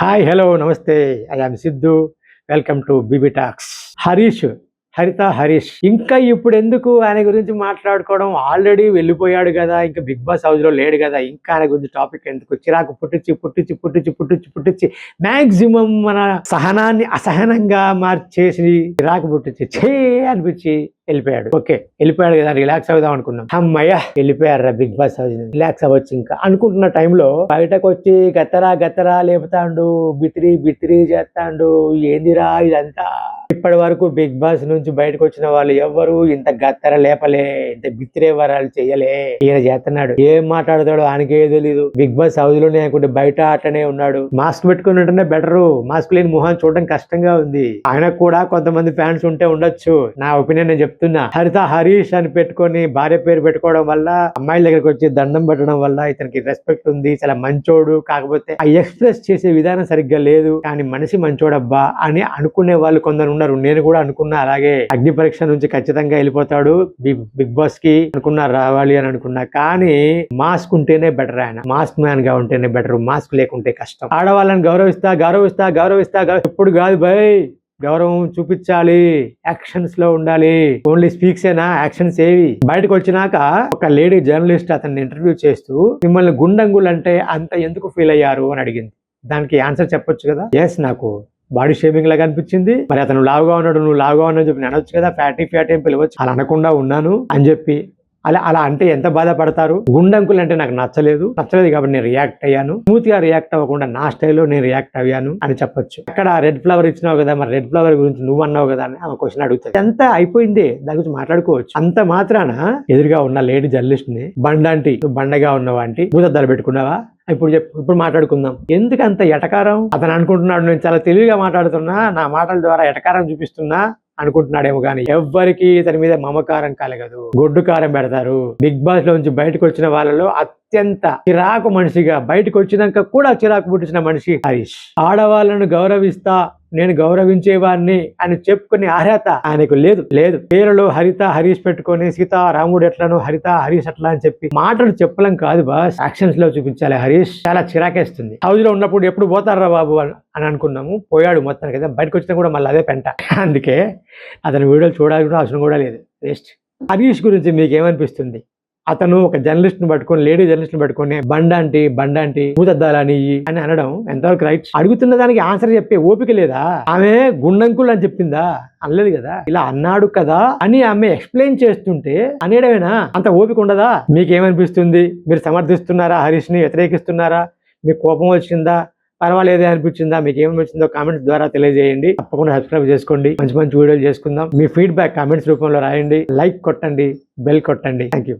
Hi hello నమస్తే. I am Siddhu welcome to BB talks Harish Haritha Harish. ఇంకా ఇప్పుడు ఎందుకు ఆయన గురించి మాట్లాడుకోవడం? ఆల్రెడీ వెళ్ళిపోయాడు కదా ఇంకా బిగ్ బాస్ హౌస్లో లేడు కదా ఇంకా ఆయన గురించి టాపిక్ ఎందుకు? చిరాకు పుట్టించి పుట్టించి పుట్టించి పుట్టించి పుట్టించి మాక్సిమం మన సహనాన్ని అసహనంగా మార్చేసి చిరాకు పుట్టించి చే అనిపించి వెళ్ళిపోయాడు. ఓకే వెళ్ళిపోయాడు కదా రిలాక్స్ అవుదాం అనుకున్నాం. అమ్మయ్య వెళ్ళిపోయారు బిగ్ బాస్ హౌస్ రిలాక్స్ అవ్వచ్చు ఇంకా. అనుకుంటున్న టైంలో బయటకు వచ్చి గతరా గతరా లేపుతాండు బిత్రి బిత్రి చేస్తాండు ఏందిరా ఇదంతా? ఇప్పటి వరకు బిగ్ బాస్ నుంచి బయటకు వచ్చిన వాళ్ళు ఎవ్వరు ఇంత గత్తర లేపలే ఇంత బిత్తిరే వరాలు చేయలే ఈయన చేస్తున్నాడు ఏం మాట్లాడతాడో ఆయనకే తెలీదు. బిగ్ బాస్ హౌస్లోనే అనుకుంటే బయట అట్టనే ఉన్నాడు. మాస్క్ పెట్టుకుని ఉంటేనే బెటరు. మాస్క్ లేని మొహం చూడడం కష్టంగా ఉంది. ఆయనకు కూడా కొంతమంది ఫ్యాన్స్ ఉంటే ఉండొచ్చు. నా ఒపీనియన్ నేను చెప్తున్నా. హరిత హరీష్ అని పెట్టుకొని భార్య పేరు పెట్టుకోవడం వల్ల అమ్మాయిల దగ్గరికి వచ్చి దండం పెట్టడం వల్ల ఇతనికి రెస్పెక్ట్ ఉంది. చాలా మంచోడు. కాకపోతే ఆ ఎక్స్ప్రెస్ చేసే విధానం సరిగ్గా లేదు. కానీ మనిషి మంచోడబ్బా అని అనుకునే వాళ్ళు కొందరు ఉన్నారు. నేను కూడా అనుకున్నా అలాగే అగ్ని పరీక్ష నుంచి ఖచ్చితంగా వెళ్ళిపోతాడు. బిగ్ బిగ్ బాస్కి అనుకున్నా రావాలి అని అనుకున్నా కానీ మాస్క్ ఉంటేనే బెటర్ ఆయన. మాస్క్ మ్యాన్గా ఉంటేనే బెటర్ మాస్క్ లేకుంటే కష్టం. ఆడవాళ్ళని గౌరవిస్తా గౌరవిస్తా గౌరవిస్తా ఎప్పుడు కాదు భయ్! గౌరవం చూపించాలి. యాక్షన్స్లో ఉండాలి. ఓన్లీ స్పీక్స్ ఏనా యాక్షన్స్ ఏవి? బయటకు వచ్చినాక ఒక లేడీ జర్నలిస్ట్ అతన్ని ఇంటర్వ్యూ చేస్తూ మిమ్మల్ని గుండంగులు అంటే అంత ఎందుకు ఫీల్ అయ్యారు? అని అడిగింది. దానికి ఆన్సర్ చెప్పొచ్చు కదా? ఎస్ నాకు బాడీ షేమింగ్ లాగా అనిపించింది. మరి అతను లావుగా ఉన్నాడు నువ్వు లావుగా ఉన్నావు చెప్పి నేను అనొచ్చు కదా ఫ్యాటీ ఫ్యాటీ అని పిలవచ్చు. అలా అనకుండా ఉన్నాను అని చెప్పి అలా అలా అంటే ఎంత బాధపడతారు? గుండంకులు అంటే నాకు నచ్చలేదు. నచ్చలేదు కాబట్టి నేను రియాక్ట్ అయ్యాను. స్మూత్గా రియాక్ట్ అవ్వకుండా నా స్టైల్లో నేను రియాక్ట్ అయ్యాను అని చెప్పొచ్చు. అక్కడ రెడ్ ఫ్లవర్ ఇచ్చినావు కదా మరి రెడ్ ఫ్లవర్ గురించి నువ్వు అన్నావు కదా అని ఆమె క్వశ్చన్ అడుగుతుంది. ఎంత అయిపోయింది? దాని గురించి మాట్లాడుకోవచ్చు. అంత మాత్రాన ఎదురుగా ఉన్న లేడీ జర్నలిస్ట్ని బండాంటి బండగా ఉన్నవా అంటే భూతద్దాలు పెట్టుకున్నావా? ఇప్పుడు చెప్పు ఇప్పుడు మాట్లాడుకుందాం. ఎందుకు అంత ఎటకారం? అతను అనుకుంటున్నాడు నేను చాలా తెలివిగా మాట్లాడుతున్నా నా మాటల ద్వారా ఎటకారం చూపిస్తున్నా. అనుకుంటున్నాడేమో కానీ ఎవ్వరికి ఇతని మీద మమకారం కలగదు. గొడ్డు కారం పెడతారు. బిగ్ బాస్ లోంచి బయటకు వచ్చిన వాళ్ళలో అత్యంత చిరాకు మనిషిగా బయటకు వచ్చినాక కూడా చిరాకు పుట్టించిన మనిషి హరీష్. ఆడవాళ్ళను గౌరవిస్తా నేను గౌరవించేవాడిని అని చెప్పుకునే అర్హత ఆయనకు లేదు. లేదు. పేరులో హరిత హరీష్ పెట్టుకొని సీత రాముడు ఎట్లను హరిత హరీష్ అట్లా అని చెప్పి మాటలు చెప్పలేం కాదు బాస్. యాక్షన్స్లో చూపించాలి హరీష్. చాలా చిరాకేస్తుంది. హౌస్లో ఉన్నప్పుడు ఎప్పుడు పోతారా బాబు అని అనుకున్నాము. పోయాడు మొత్తం కదా బయటకు వచ్చినా కూడా మళ్ళీ అదే పెంట. అందుకే అతని వీడియోలు చూడాలి కూడా అవసరం కూడా లేదు. వేస్ట్ హరీష్ గురించి మీకు ఏమనిపిస్తుంది? అతను ఒక జర్నలిస్ట్ని పట్టుకొని లేడీ జర్నలిస్ట్ని పట్టుకొని బండాంటి బండంటి భూతద్దాలని అని అనడం ఎంతవరకు రైట్ అడుగుతున్న దానికి ఆన్సర్ చెప్పే ఓపిక లేదా? ఆమె గుండంకులు అని చెప్పిందా? అనలేదు కదా. ఇలా అన్నాడు కదా అని ఆమె ఎక్స్ప్లెయిన్ చేస్తుంటే అనేయడమేనా? అంత ఓపిక ఉండదా? మీకేమనిపిస్తుంది? మీరు సమర్థిస్తున్నారా హరీష్ని వ్యతిరేకిస్తున్నారా? మీకు కోపం వచ్చిందా? పర్వాలేదే అనిపించిందా? మీకు ఏమనిపించిందో కామెంట్స్ ద్వారా తెలియజేయండి. తప్పకుండా సబ్స్క్రైబ్ చేసుకోండి. మంచి మంచి వీడియోలు చేసుకుందాం. మీ ఫీడ్బ్యాక్ కామెంట్స్ రూపంలో రాయండి. లైక్ కొట్టండి. బెల్ కొట్టండి. Thank you